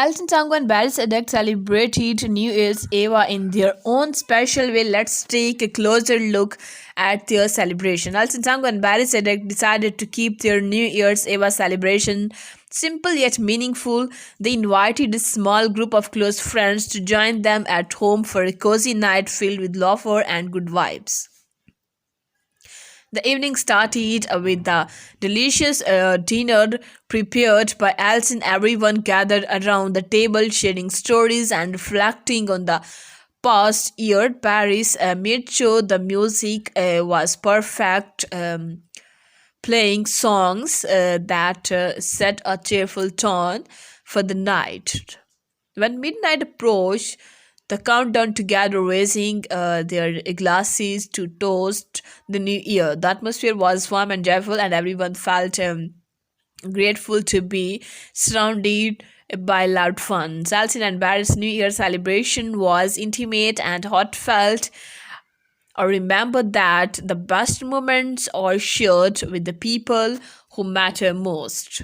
Elton Tango and Barry Sadek celebrated New Year's Eve in their own special way. Let's take a closer look at their celebration. Elton Tango and Barry Sadek decided to keep their New Year's Eve celebration simple yet meaningful. They invited a small group of close friends to join them at home for a cozy night filled with laughter and good vibes. The evening started with the delicious uh, dinner prepared by Elton. Everyone gathered around the table, sharing stories and reflecting on the past year. Paris uh, made sure the music uh, was perfect, um, playing songs uh, that uh, set a cheerful tone for the night. When midnight approached, the countdown together raising uh, their glasses to toast the new year. The atmosphere was warm and joyful, and everyone felt um, grateful to be surrounded by loud fun. Elton and Barrett's New Year celebration was intimate and heartfelt. Remember that the best moments are shared with the people who matter most.